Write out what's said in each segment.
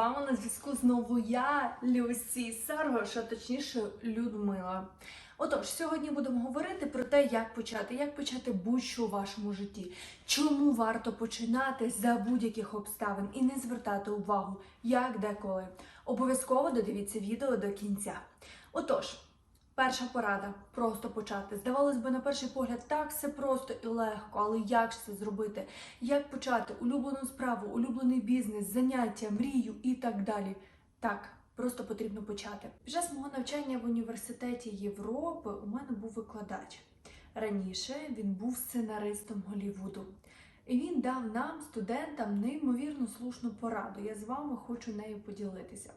вами на зв'язку знову я, Люсі Саргош, а точніше Людмила. Отож, сьогодні будемо говорити про те, як почати, як почати будь-що у вашому житті, чому варто починати за будь-яких обставин і не звертати увагу, як деколи. Обов'язково додивіться відео до кінця. Отож, перша порада просто почати. Здавалось би, на перший погляд, так все просто і легко, але як це зробити? Як почати улюблену справу, улюблений бізнес, заняття, мрію і так далі. Так, просто потрібно почати. Під час мого навчання в університеті Європи у мене був викладач. Раніше він був сценаристом Голівуду. І він дав нам, студентам, неймовірно слушну пораду. Я з вами хочу нею поділитися.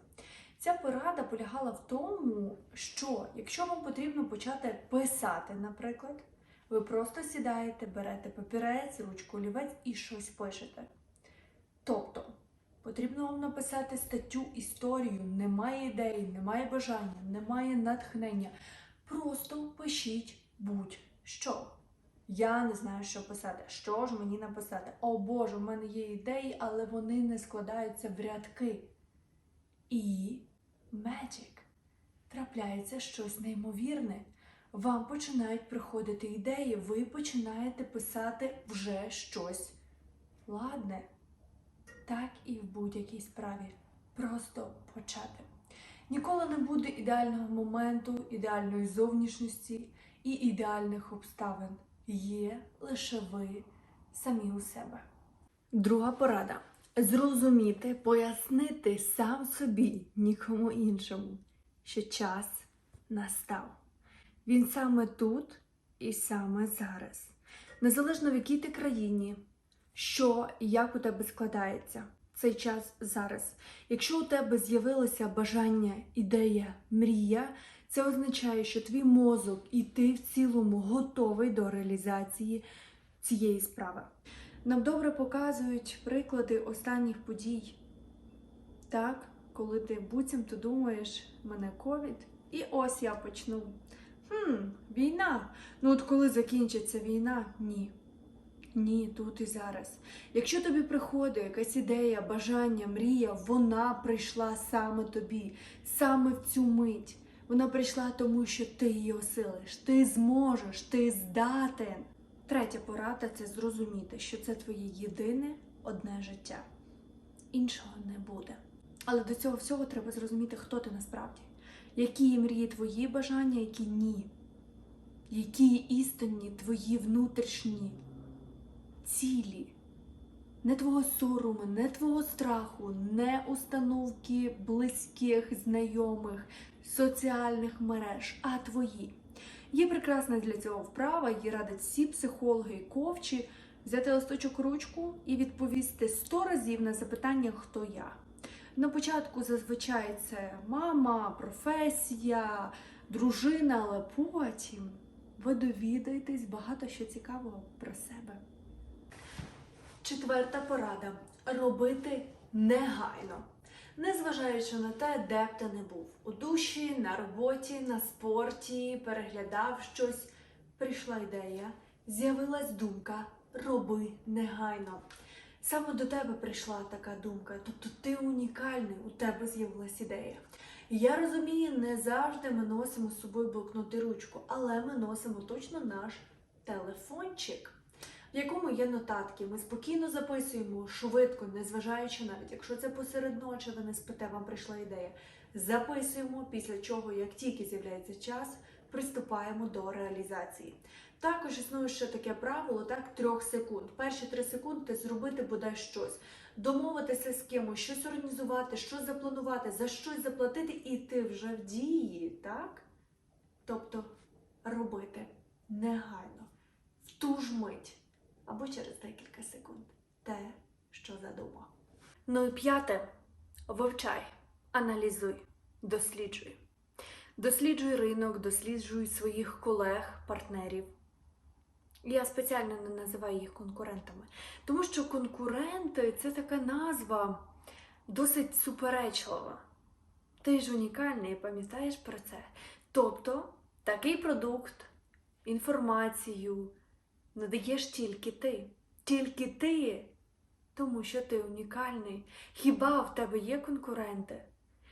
Ця порада полягала в тому, що якщо вам потрібно почати писати, наприклад, ви просто сідаєте, берете папірець, ручку, олівець і щось пишете. Тобто, потрібно вам написати статтю, історію, немає ідеї, немає бажання, немає натхнення. Просто пишіть будь-що. Я не знаю, що писати. Що ж мені написати? О Боже, в мене є ідеї, але вони не складаються в рядки. І Magic. Трапляється щось неймовірне. Вам починають приходити ідеї, ви починаєте писати вже щось ладне. Так і в будь-якій справі. Просто почати. Ніколи не буде ідеального моменту, ідеальної зовнішності і ідеальних обставин. Є лише ви самі у себе. Друга порада зрозуміти, пояснити сам собі, нікому іншому, що час настав. Він саме тут і саме зараз. Незалежно в якій ти країні, що і як у тебе складається цей час зараз. Якщо у тебе з'явилося бажання, ідея, мрія, це означає, що твій мозок і ти в цілому готовий до реалізації цієї справи. Нам добре показують приклади останніх подій. Так, коли ти буцімто думаєш, мене ковід, і ось я почну. Хм, війна. Ну от коли закінчиться війна? Ні. Ні, тут і зараз. Якщо тобі приходить якась ідея, бажання, мрія, вона прийшла саме тобі, саме в цю мить. Вона прийшла тому, що ти її осилиш, ти зможеш, ти здатен. Третя порада це зрозуміти, що це твоє єдине одне життя. Іншого не буде. Але до цього всього треба зрозуміти, хто ти насправді, які мрії твої бажання, які ні, які істинні твої внутрішні цілі. Не твого сорому, не твого страху, не установки близьких, знайомих, соціальних мереж, а твої. Є прекрасна для цього вправа, її радять всі психологи і ковчі, взяти листочок ручку і відповісти 100 разів на запитання, хто я. На початку зазвичай це мама, професія, дружина, але потім ви довідаєтесь багато що цікавого про себе. Четверта порада робити негайно. Незважаючи на те, де б ти не був. У душі, на роботі, на спорті, переглядав щось, прийшла ідея, з'явилась думка. Роби негайно. Саме до тебе прийшла така думка, тобто ти унікальний, у тебе з'явилась ідея. Я розумію, не завжди ми носимо з собою блокнот і ручку, але ми носимо точно наш телефончик в якому є нотатки. Ми спокійно записуємо швидко, незважаючи навіть, якщо це посеред ночі, ви не спите, вам прийшла ідея. Записуємо, після чого, як тільки з'являється час, приступаємо до реалізації. Також існує ще таке правило, так, трьох секунд. Перші три секунди зробити бодай щось, домовитися з кимось, щось організувати, щось запланувати, за щось заплатити, і ти вже в дії, так? Тобто робити негайно, в ту ж мить або через декілька секунд те, що задумав. Ну і п'яте вивчай, аналізуй, досліджуй. Досліджуй ринок, досліджуй своїх колег, партнерів. Я спеціально не називаю їх конкурентами, тому що конкуренти це така назва досить суперечлива. Ти ж унікальний, пам'ятаєш про це. Тобто такий продукт, інформацію надаєш тільки ти. Тільки ти Тому що ти унікальний. Хіба в тебе є конкуренти?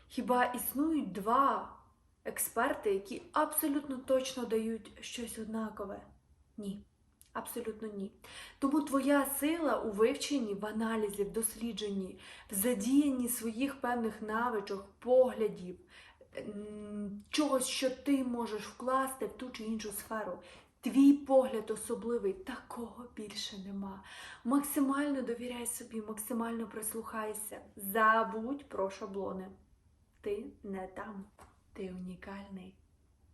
Хіба існують два експерти, які абсолютно точно дають щось однакове? Ні. Абсолютно ні. Тому твоя сила у вивченні, в аналізі, в дослідженні, в задіянні своїх певних навичок, поглядів, чогось, що ти можеш вкласти в ту чи іншу сферу. Твій погляд особливий, такого більше нема. Максимально довіряй собі, максимально прислухайся. Забудь про шаблони. Ти не там, ти унікальний.